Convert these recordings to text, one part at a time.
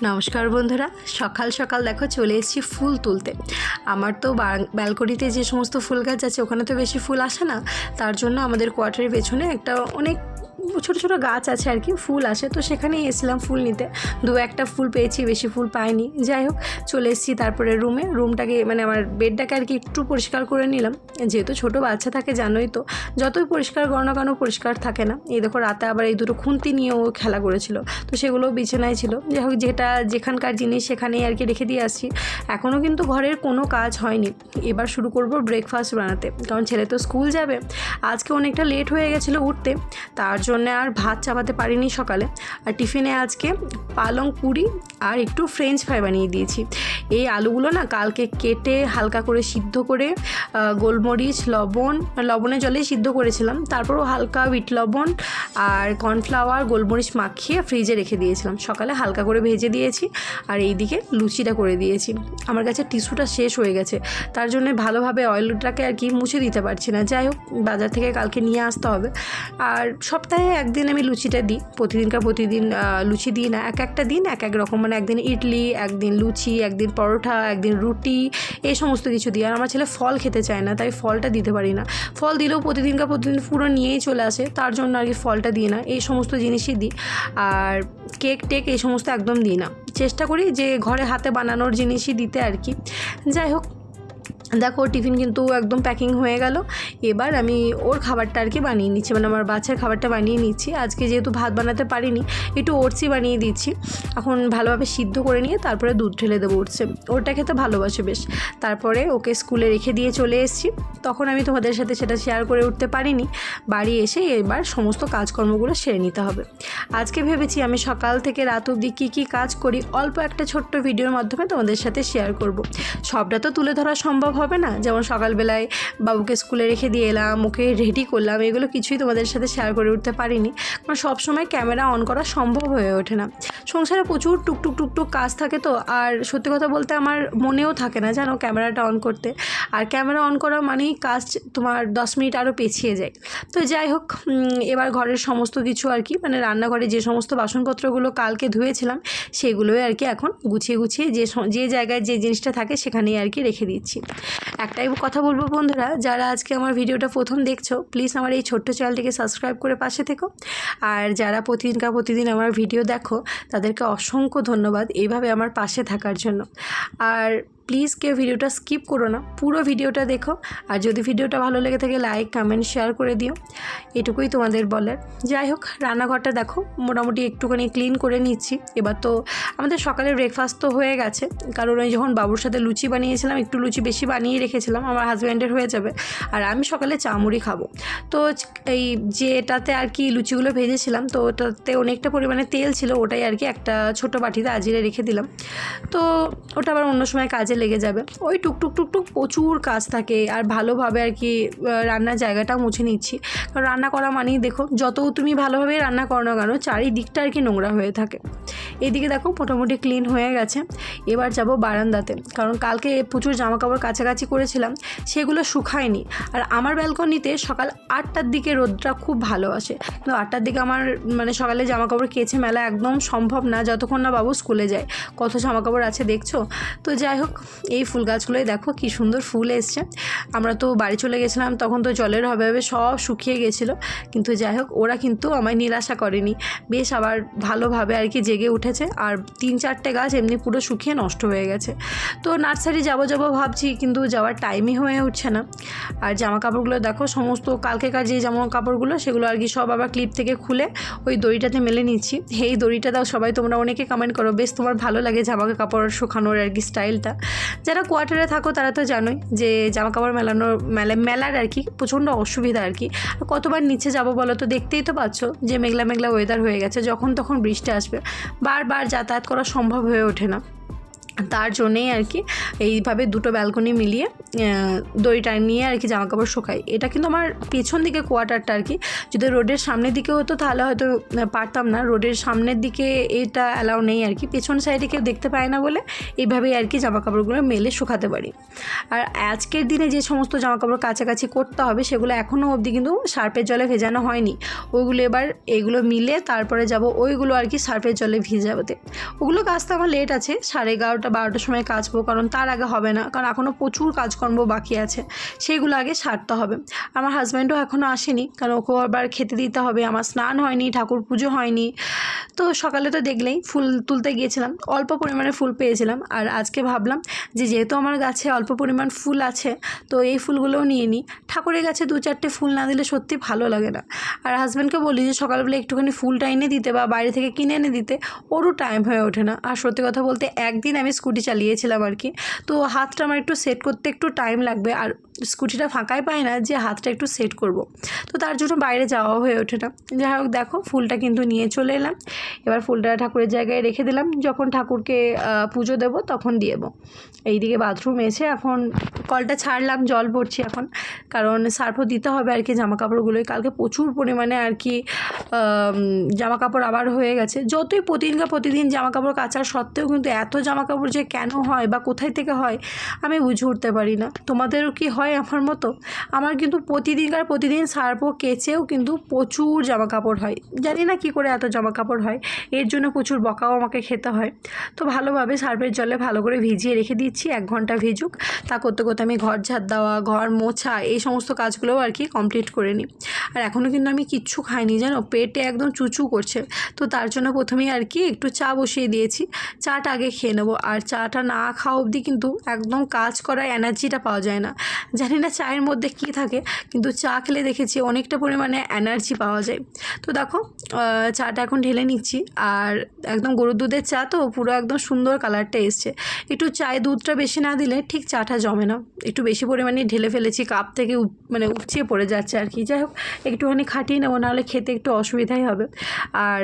নমস্কার বন্ধুরা। সকাল সকাল দেখো চলে এসেছি ফুল তুলতে। আমার তো ব্যালকনিতে যে সমস্ত ফুল গাছ আছে, ওখানে তো বেশি ফুল আসে না। তার জন্য আমাদের কোয়ার্টারের পেছনে একটা অনেক ছোটো ছোটো গাছ আছে আর কি, ফুল আসে। তো সেখানেই এসেছিলাম ফুল নিতে। দু একটা ফুল পেয়েছি, বেশি ফুল পাইনি। যাই হোক, চলে এসেছি তারপরে রুমে রুমটাকে মানে আমার বেডটাকে আর কি একটু পরিষ্কার করে নিলাম। যেহেতু ছোটো বাচ্চা থাকে, জানোই তো, যতই পরিষ্কার করো না কেন, পরিষ্কার থাকে না। এই দেখো, রাতে আবার এই দুটো খুন্তি নিয়েও খেলা করেছিল। তো সেগুলোও বিছানায় ছিল। যাই হোক, যেটা, যেখানকার জিনিস সেখানেই আর কি রেখে দিয়ে আসছি। এখনও কিন্তু ঘরের কোনো কাজ হয়নি। এবার শুরু করব ব্রেকফাস্ট বানাতে। কারণ ছেলে তো স্কুল যাবে। আজকে অনেকটা লেট হয়ে গেছিল উঠতে। তার জন্য আর ভাত চাপাতে পারিনি সকালে। আর টিফিনে আজকে পালং পুরি আর একটু ফ্রেঞ্চ ফ্রাই বানিয়ে দিয়েছি। এই আলুগুলো না কালকে কেটে হালকা করে সিদ্ধ করে গোলমরিচ, লবণ, লবণের জলে সিদ্ধ করেছিলাম। তারপরও হালকা বিট লবণ আর কর্নফ্লাওয়ার গোলমরিচ মাখিয়ে ফ্রিজে রেখে দিয়েছিলাম। সকালে হালকা করে ভেজে দিয়েছি আর এইদিকে লুচিটা করে দিয়েছি। আমার কাছে টিস্যুটা শেষ হয়ে গেছে। তার জন্য ভালোভাবে অয়েলটাকে আর কি মুছে দিতে পারছি না। যাই হোক, বাজার থেকে কালকে নিয়ে আসতে হবে। আর সপ্তাহে একদিন আমি লুচিটা দিই। প্রতিদিনকার প্রতিদিন লুচি দিই না। এক একটা দিন এক এক রকম। মানে একদিন ইডলি, একদিন লুচি, একদিন পরোটা, একদিন রুটি, এই সমস্ত কিছু দিই আর আমার ছেলে ফল খেতে চায় না, তাই ফলটা দিতে পারি না। ফল দিলেও প্রতিদিনকার প্রতিদিন পুরো নিয়েই চলে আসে, তার জন্য আর কি ফলটা দিই না, এই সমস্ত জিনিসই দিই। আর কেক টেক এই সমস্ত একদম দিই না। চেষ্টা করি যে ঘরে হাতে বানানোর জিনিসই দিতে আর কি। যাই হোক দেখো, টিফিন কিন্তু একদম প্যাকিং হয়ে গেল। এবার আমি ওর খাবারটা আর কি বানিয়ে নিচ্ছি মানে আমার বাচ্চার খাবারটা বানিয়ে নিচ্ছি। আজকে যেহেতু ভাত বানাতে পারিনি, একটু ওটসই বানিয়ে দিচ্ছি। এখন ভালোভাবে সিদ্ধ করে নিয়ে তারপরে দুধ ঢেলে দেবো উঠছে ওটা খেতে ভালোবাসে বেশ। তারপরে ওকে স্কুলে রেখে দিয়ে চলে এসেছি। তখন আমি তোমাদের সাথে সেটা শেয়ার করে উঠতে পারিনি। বাড়ি এসে এবার সমস্ত কাজকর্মগুলো সেরে নিতে হবে। আজকে ভেবেছি আমি সকাল থেকে রাত অবধি কী কী কাজ করি, অল্প একটা ছোট্ট ভিডিওর মাধ্যমে তোমাদের সাথে শেয়ার করব। সবটা তো তুলে ধরা সম্ভব হবে না? যেমন সকালবেলায় বাবুকে স্কুলে রেখে দিয়ে এলাম ওকে রেডি করলাম, এগুলো কিছুই তোমাদের সাথে শেয়ার করে উঠতে পারিনি। কারণ সবসময় ক্যামেরা অন করা সম্ভব হয়ে ওঠে না। সংসারে প্রচুর টুকটুক টুকটুক কাজ থাকে তো, আর সত্যি কথা বলতে আমার মনেও থাকে না জানো ক্যামেরাটা অন করতে। আর ক্যামেরা অন করা মানেই কাজ তোমার দশ মিনিট আরও পেছিয়ে যায়। তো যাই হোক এবার ঘরের সমস্ত কিছু আর কি মানে রান্নাঘরে যে সমস্ত বাসনপত্রগুলো কালকে ধুয়েছিলাম, সেগুলোই আর কি এখন গুছিয়ে গুছিয়ে যে যে জায়গায় যে জিনিসটা থাকে সেখানেই আর কি রেখে দিচ্ছি। একটাই কথা বলব বন্ধুরা, যারা আজকে আমার ভিডিওটা প্রথম দেখছ প্লিজ আমার এই ছোট্ট চ্যানেলটিকে সাবস্ক্রাইব করে পাশে থেকো। আর যারা প্রতিদিনকার প্রতিদিন আমার ভিডিও দেখো, তাদেরকে অসংখ্য ধন্যবাদ এইভাবে আমার পাশে থাকার জন্য। আর প্লিজ কেউ ভিডিওটা স্কিপ করো না, পুরো ভিডিওটা দেখো। আর যদি ভিডিওটা ভালো লেগে থাকে লাইক কমেন্ট শেয়ার করে দিও। এটুকুই তোমাদের বলার। যাই হোক, রান্নাঘরটা দেখো, মোটামুটি একটুখানি ক্লিন করে নিচ্ছি। এবার তো আমাদের সকালে ব্রেকফাস্ট তো হয়ে গেছে। কারণ ওই যখন বাবুর সাথে লুচি বানিয়েছিলাম, একটু লুচি বেশি বানিয়ে রেখেছিলাম, আমার হাজব্যান্ডের হয়ে যাবে। আর আমি সকালে চামুড়ি খাব। তো এই যেটাতে আর কি লুচিগুলো ভেজেছিলাম, তো ওটাতে অনেকটা পরিমাণে তেল ছিল, ওটাই আর কি একটা ছোটো বাটিতে আজিরে রেখে দিলাম। তো ওটা আবার অন্য সময় কাজে লেগে যাবে। ওই টুকটুক টুকটুক প্রচুর কাজ থাকে আর ভালোভাবে আর কি রান্নার জায়গাটাও মুছে নিচ্ছি। কারণ রান্না করা মানেই দেখো, যত তুমি ভালোভাবে রান্না করো না কেন, চারিদিকটা আর কি নোংরা হয়ে থাকে। এদিকে দেখো, মোটামুটি ক্লিন হয়ে গেছে। এবার যাব বারান্দাতে। কারণ কালকে প্রচুর জামা কাপড় কাছাকাছি করেছিলাম, সেগুলো শুকায়নি। আর আমার ব্যালকনিতে সকাল আটটার দিকে রোদটা খুব ভালো আসে। কিন্তু আটটার দিকে আমার মানে সকালে জামা কাপড় কেচে মেলা একদম সম্ভব না, যতক্ষণ না বাবু স্কুলে যায়। কত জামা কাপড় আছে দেখছ? তো যাই হোক এই ফুল গাছগুলোই দেখো কি সুন্দর ফুল এসছে। আমরা তো বাড়ি চলে গেছিলাম, তখন তো জলের অভাবে সব শুকিয়ে গেছিল। কিন্তু যাই হোক, ওরা কিন্তু আমায় নিরাশা করেনি। বেশ আবার ভালোভাবে আর কি জেগে উঠেছে। আর তিন চারটে গাছ এমনি পুরো শুকিয়ে নষ্ট হয়ে গেছে। তো নার্সারি যাব যাব ভাবছি, কিন্তু যাওয়ার টাইমই হয়ে উঠছে না। আর জামা কাপড়গুলো দেখো, সমস্ত কালকেকার যে জামা কাপড়গুলো সেগুলো আর কি সব আবার ক্লিপ থেকে খুলে ওই দড়িটাতে মেলে নিচ্ছি। এই দড়িটা দাও, সবাই তোমরা অনেকে কমেন্ট করো। বেশ তোমার ভালো লাগে জামা কাপড় শুকানোর আর কি স্টাইলটা যারা কোয়ার্টারে থাকো, তারা তো জানোই যে জামা কাপড় মেলানোর মেলা, মেলার আর কি প্রচণ্ড অসুবিধা আর কি। কতবার নিচে যাব বলো তো, দেখতেই তো পাচ্ছ যে মেঘলা মেঘলা ওয়েদার হয়ে গেছে, যখন তখন বৃষ্টি আসবে। বারবার যাতায়াত করা সম্ভব হয়ে ওঠে না। তার জন্যেই আর কি এইভাবে দুটো ব্যালকনি মিলিয়ে দড়িটা নিয়ে আর কি জামা কাপড় শোকাই। এটা কিন্তু আমার পেছন দিকে কোয়ার্টারটা আর কি। যদি রোডের সামনের দিকে হতো তাহলে হয়তো পারতাম না। রোডের সামনের দিকে এটা অ্যালাউ নেই আর কি। পেছন সাইডে কেউ দেখতে পায় না বলে এইভাবেই আর কি জামা কাপড়গুলো মেলে শুকাতে পারি। আর আজকের দিনে যে সমস্ত জামা কাপড় কাছাকাছি করতে হবে, সেগুলো এখনও অবধি কিন্তু সার্পের জলে ভেজানো হয়নি। ওইগুলো এবার এগুলো মিলে তারপরে যাব, ওইগুলো আর কি সার্পের জলে ভিজাতে। ওগুলো কাজটা আমার লেট আছে, সাড়ে এগারোটা বারোটার সময় কাচবো, কারণ তার আগে হবে না, কারণ এখনও প্রচুর কাজকর্ম বাকি আছে। সেইগুলো আগে সারতে হবে। আমার হাজব্যান্ডও এখনও আসেনি, কারণ ওকেও আবার খেতে দিতে হবে। আমার স্নান হয়নি, ঠাকুর পুজো হয়নি। তো সকালে তো দেখলেই ফুল তুলতে গিয়েছিলাম, অল্প পরিমাণে ফুল পেয়েছিলাম। আর আজকে ভাবলাম যে যেহেতু আমার গাছে অল্প পরিমাণ ফুল আছে, তো এই ফুলগুলোও নিয়ে নিই। ঠাকুরের গাছে দু চারটে ফুল না দিলে সত্যি ভালো লাগে না। আর হাজব্যান্ডকে বলি যে সকালবেলা একটুখানি ফুলটা এনে দিতে বা বাইরে থেকে কিনে এনে দিতে, ওরও টাইম হয়ে ওঠে না। আর সত্যি কথা বলতে একদিন আমি স্কুটি চালিয়েছিলাম আর কি। তো হাতটা আমার একটু সেট করতে একটু টাইম লাগবে আর স্কুটিটা ফাঁকাই পায় না যে হাতটা একটু সেট করব। তো তার জন্য বাইরে যাওয়া হয়ে ওঠে না। যাই হোক, দেখো ফুলটা কিন্তু নিয়ে চলে এলাম। এবার ফুলটা ঠাকুরের জায়গায় রেখে দিলাম। যখন ঠাকুরকে পুজো দেবো তখন দিয়েবো এইদিকে বাথরুম এসে এখন কলটা ছাড়লাম, জল পড়ছি এখন। কারণ সার্ফও দিতে হবে আর কি জামা কাপড়গুলোই কালকে প্রচুর পরিমাণে আর কি জামা কাপড় আবার হয়ে গেছে। যতই প্রতিদিনকার প্রতিদিন জামা কাপড় কাচার সত্ত্বেও কিন্তু এত জামা কাপড় যে কেন হয় বা কোথায় থেকে হয়, আমি বুঝে উঠতে পারি না। তোমাদেরও কি হয়? আমার মতো। আমার কিন্তু প্রতিদিনকার প্রতিদিন সার্ফও কেচেও কিন্তু প্রচুর জামা কাপড় হয়। জানি না কি করে এত জামা কাপড় হয়, এর জন্য প্রচুর বকাও আমাকে খেতে হয়। তো ভালোভাবে সার্ফের জলে ভালো করে ভিজিয়ে রেখে দিচ্ছি, এক ঘণ্টা ভিজুক। তা করতে করতে আমি ঘর ঝাড় দেওয়া, ঘর মোছা, এই সমস্ত কাজগুলোও আর কি কমপ্লিট করে নিই। আর এখনও কিন্তু আমি কিচ্ছু খাইনি, জানো? পেটে একদম চুচু করছে। তো তার জন্য প্রথমেই আর কি একটু চা বসিয়ে দিয়েছি। চাটা আগে খেয়ে নেব। আর চাটা না খাওয়া অবধি কিন্তু একদম কাজ করার এনার্জিটা পাওয়া যায় না। জানি না চায়ের মধ্যে কী থাকে, কিন্তু চা খেলে দেখেছি অনেকটা পরিমাণে এনার্জি পাওয়া যায়। তো দেখো চাটা এখন ঢেলে নিচ্ছি, আর একদম গরুর দুধের চা তো পুরো একদম সুন্দর কালারটা এসছে। একটু চায়ে দুধটা বেশি না দিলে ঠিক চাটা জমে না। একটু বেশি পরিমাণে ঢেলে ফেলেছি, কাপ থেকে মানে উপচিয়ে পড়ে যাচ্ছে আর কি। যাই হোক, একটুখানি খাটিয়ে নেব, নাহলে খেতে একটু অসুবিধাই হবে। আর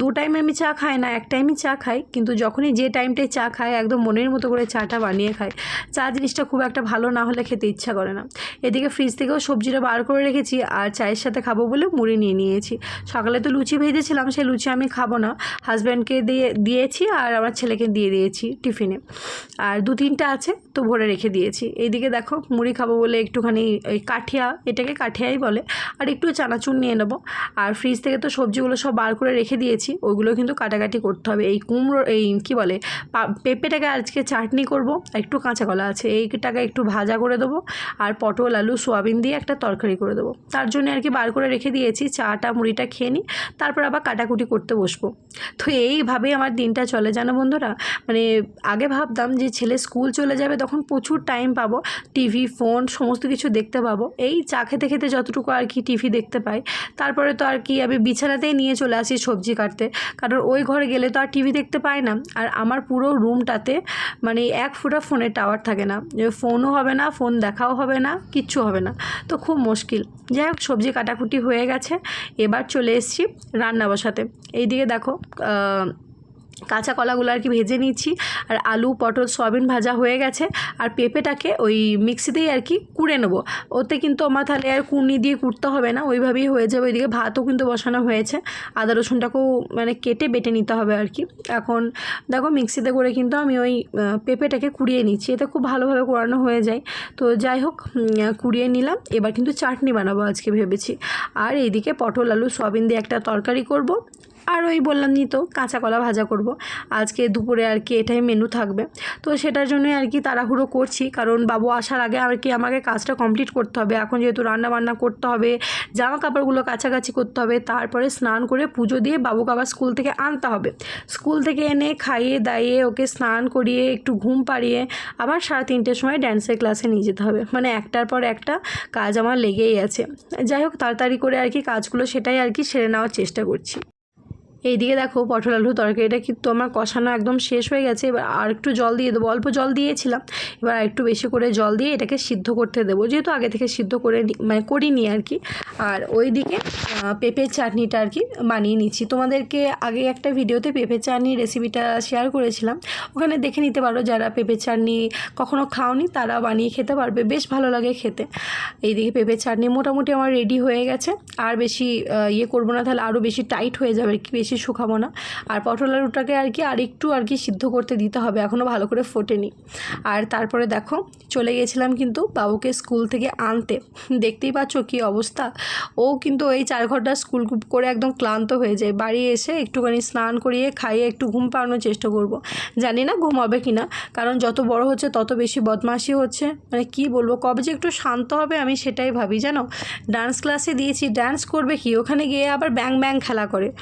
দু টাইমে আমি চা খাই না, এক টাইমই চা খাই, কিন্তু যখনই যে টাইমটায় চা খাই, একদম মনের মতো করে চাটা বানিয়ে খাই। চা জিনিসটা খুব একটা ভালো না হলে খেতে ইচ্ছা করে না। এদিকে ফ্রিজ থেকেও সবজিটা বার করে রেখেছি আর চায়ের সাথে খাব বলে মুড়ি নিয়ে নিয়েছি। সকালে তো লুচি ভেজেছিলাম, সেই লুচি আমি খাব না। হাজব্যান্ডকে দিয়ে, দিয়েছি আর আমার ছেলেকে দিয়ে দিয়েছি টিফিনে আর দু তিনটা আছে তো ভরে রেখে দিয়েছি। এইদিকে দেখো মুড়ি খাব বলে একটুখানি ওই কাঠিয়া, এটাকে কাঠিয়াই বলে। আর একটু চানাচুর নিয়ে নেব। আর ফ্রিজ থেকে তো সবজিগুলো সব বার করে রেখে দিয়েছি, ওইগুলো কিন্তু কাটাকাটি করতে হবে। এই কুমড়ো, এই কি বলে পেঁপেটাকে আজকে চাটনি করব। একটু কাঁচা কলা আছে, এইটাকে একটু ভাজা করে দেবো। আর পটল, আলু, সোয়াবিন দিয়ে একটা তরকারি করে দেবো। তার জন্য আর কি বার করে রেখে দিয়েছি, চাটা, মুড়িটা খেয়ে নিই। তারপর আবার কাটাকুটি করতে বসবো। তো এইভাবেই আমার দিনটা চলে। জানো বন্ধুরা মানে আগে ভাবতাম যে ছেলে স্কুল চলে যাবে প্রচুর টাইম পাবো টিভি ফোন সমস্ত কিছু দেখতে পাবো, এই চা খেতে খেতে যতটুকু আর কি টিভি দেখতে পাই, তারপরে তো আর কি আমি বিছানাতেই নিয়ে চলে আসি সবজি কাটতে, কারণ ওই ঘরে গেলে তো আর টিভি দেখতে পাই না, আর আমার পুরো রুমটাতে মানে এক ফুটা ফোনের টাওয়ার থাকে না ফোনও হবে না ফোন দেখাও হবে না, কিচ্ছু হবে না, তো খুব মুশকিল। যাই হোক, সবজি কাটাকুটি হয়ে গেছে, এবার চলে এসছি রান্না বসাতে, এইদিকে দেখো কাঁচা কলাগুলো আর কি ভেজে নিচ্ছি আর আলু, পটল, সয়াবিন ভাজা হয়ে গেছে। আর পেঁপেটাকে ওই মিক্সিতেই আর কি কুড়ে নেব। ওতে কিন্তু আমার তাহলে আর কুড়নি দিয়ে কুড়তে হবে না। ওইভাবেই হয়ে যাবে। ওইদিকে ভাতও কিন্তু বসানো হয়েছে। আদা, রসুনটাকেও মানে কেটে বেটে নিতে হবে আর কি। এখন দেখো মিক্সিতে করে কিন্তু আমি ওই পেঁপেটাকে কুড়িয়ে নিচ্ছি। এতে খুব ভালোভাবে কোরানো হয়ে যায়। তো যাই হোক কুড়িয়ে নিলাম। এবার কিন্তু চাটনি বানাবো আজকে ভেবেছি। আর এইদিকে পটল, আলু, সয়াবিন দিয়ে একটা তরকারি করব। আর ওই বললাম নি তো, কাঁচা কলা ভাজা করব। আজকে দুপুরে আর কি এটাই মেনু থাকবে। তো সেটার জন্যই আর কি তাড়াহুড়ো করছি, কারণ বাবু আসার আগে আর কি আমাকে কাজটা কমপ্লিট করতে হবে। এখন যেহেতু রান্না বান্না করতে হবে জামা কাপড়গুলো কাছাকাছি করতে হবে, তারপরে স্নান করে পুজো দিয়ে বাবুকে আবার স্কুল থেকে আনতে হবে। স্কুল থেকে এনে খাইয়ে দাইয়ে ওকে স্নান করিয়ে একটু ঘুম পাড়িয়ে আবার সাড়ে তিনটের সময় ড্যান্সের ক্লাসে নিয়ে যেতে হবে। মানে একটার পর একটা কাজ আমার লেগেই আছে। যাই হোক, তাড়াতাড়ি করে আর কি কাজগুলো সেটাই আর কি সেরে নেওয়ার চেষ্টা করছি। এইদিকে দেখো পটল আলু তরকারিটা কিন্তু আমার কষানো একদম শেষ হয়ে গেছে। এবার আর একটু জল দিয়ে দেবো, অল্প জল দিয়েছিলাম। এবার একটু বেশি করে জল দিয়ে এটাকে সিদ্ধ করতে দেবো। যেহেতু আগে থেকে সিদ্ধ করে মানে করিনি আর কি। আর ওই দিকে পেঁপের চাটনিটা আর কি বানিয়ে নিচ্ছি। তোমাদেরকে আগে একটা ভিডিওতে পেঁপের চাটনি রেসিপিটা শেয়ার করেছিলাম। ওখানে দেখে নিতে পারো যারা পেঁপের চাটনি কখনো খাওনি তারা বানিয়ে খেতে পারবে। বেশ ভালো লাগে খেতে। এইদিকে পেঁপের চাটনি মোটামুটি আমার রেডি হয়ে গেছে। আর বেশি ইয়ে করব না, তাহলে আরও বেশি টাইট হয়ে যাবে, কি বেশি শুকাবো না। আর পটল আলুটাকে আর কি আর একটু আর কি সিদ্ধ করতে দিতে হবে এখনও ভালো করে ফোটেনি। আর তারপরে দেখো, চলে গেছিলাম কিন্তু বাবুকে স্কুল থেকে আনতে। দেখতেই পাচ্ছ কী অবস্থা? ও কিন্তু এই চার ঘণ্টা স্কুল করে একদম ক্লান্ত হয়ে যায়। বাড়ি এসে একটুখানি স্নান করিয়ে খাইয়ে একটু ঘুম পাড়ানোর চেষ্টা করব। জানি না ঘুম হবে কি না কারণ যত বড় হচ্ছে তত বেশি বদমাশি হচ্ছে। মানে কি বলব, কবে যে একটু শান্ত হবে আমি সেটাই ভাবি, জানো? ডান্স ক্লাসে দিয়েছি ডান্স করবে কি? ওখানে গিয়ে আবার ব্যাং ব্যাং খেলা করে।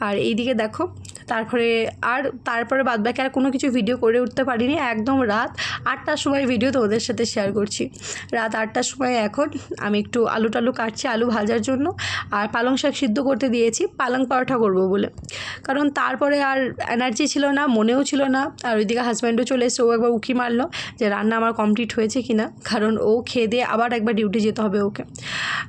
আর এইদিকে দেখো তারপরে আর তারপরে বাদবাকি আর কোনো কিছু ভিডিও করে উঠতে পারিনি। একদম রাত আটটার সময় ভিডিও তোমাদের সাথে শেয়ার করছি। রাত আটটার সময় এখন আমি একটু আলু টালু কাটছি, আলু ভাজার জন্য। আর পালং শাক সিদ্ধ করতে দিয়েছি, পালং পরোঠা করব বলে। কারণ তারপরে আর এনার্জি ছিল না, মনেও ছিল না। আর ওইদিকে হাজব্যান্ডও চলে এসে ও একবার উকি মারলো যে রান্না আমার কমপ্লিট হয়েছে কি না কারণ ও খেয়ে দিয়ে আবার একবার ডিউটি যেতে হবে ওকে।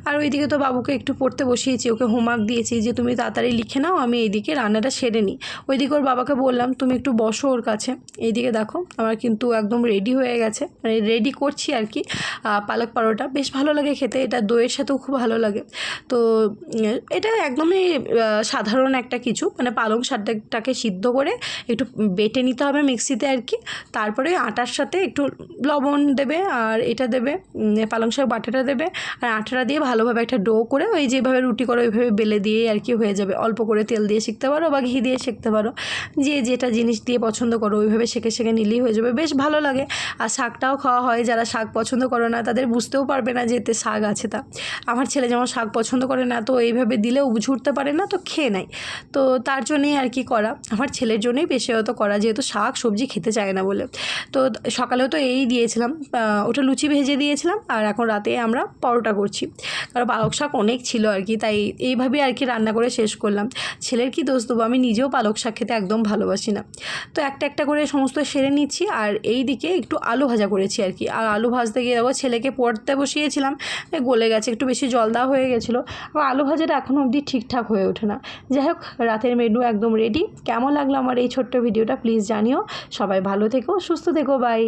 আর ওইদিকে তো বাবুকে একটু পড়তে বসিয়েছি, ওকে হোমওয়ার্ক দিয়েছি যে তুমি তাড়াতাড়ি লিখে নাও, আমি এইদিকে রান্নাটা সেরে নিই। ওইদিকে ওর বাবাকে বললাম, তুমি একটু বসো ওর কাছে। এইদিকে দেখো, আমার কিন্তু একদম রেডি হয়ে গেছে। মানে রেডি করছি আর কি পালক পরোটা। বেশ ভালো লাগে খেতে, এটা দইয়ের সাথেও খুব ভালো লাগে। তো এটা একদমই সাধারণ একটা কিছু। মানে পালং শাকটাকে সিদ্ধ করে একটু বেটে নিতে হবে মিক্সিতে আর কি। তারপরে আটার সাথে একটু লবণ দেবে আর এটা দেবে পালং শাক বাটাটা দেবে। আর আটাটা দিয়ে ভালোভাবে একটা ডো করে ওই যেভাবে রুটি করে ওইভাবে বেলে দিয়ে আর কি হয়ে যাবে। অল্প করে তেল দিয়ে শিখতে পারো বা ঘি দিয়ে শিখতে পারো। যে যেটা জিনিস দিয়ে পছন্দ করো, ওইভাবে শেখে শেখে নিলেই হয়ে যাবে। বেশ ভালো লাগে। আর শাকটাও খাওয়া হয়। যারা শাক পছন্দ করে না, তাদের বুঝতেও পারবে না যে এতে শাক আছে তা। আমার ছেলে যেমন শাক পছন্দ করে না, তো এইভাবে দিলেও উঠতে পারে না, তো খেয়ে নেয়। তো তার জন্যই আর কি করা। আমার ছেলের জন্যই হয়তো করা, যেহেতু শাক সবজি খেতে চায় না বলে। তো সকালেও তো এই দিয়েছিলাম। ওটা লুচি ভেজে দিয়েছিলাম। আর এখন রাতে আমরা পরোটা করছি। কারণ পালক শাক অনেক ছিল আর কি, তাই এইভাবেই আর কি রান্না করে শেষ করলাম। ছেলের কি দোষ দেবো? আমি নিজেও শাক খেতে একদম ভালোবাসি না। তো একটা একটা করে সমস্ত সেরে নিচ্ছি আর এই দিকে একটু আলু ভাজা করেছি আর কি। আর আলু ভাজতে গিয়ে দেখো ছেলেকে পড়তে বসিয়েছিলাম গলে গেছে, একটু বেশি জল দেওয়া হয়ে গেছিল। আর আলু ভাজাটা এখনও অবধি ঠিকঠাক হয়ে ওঠে না। যাই হোক, রাতের মেনু একদম রেডি কেমন লাগল আমার এই ছোট্ট ভিডিওটা প্লিজ জানিও। সবাই ভালো থেকো, সুস্থ থেকো বাই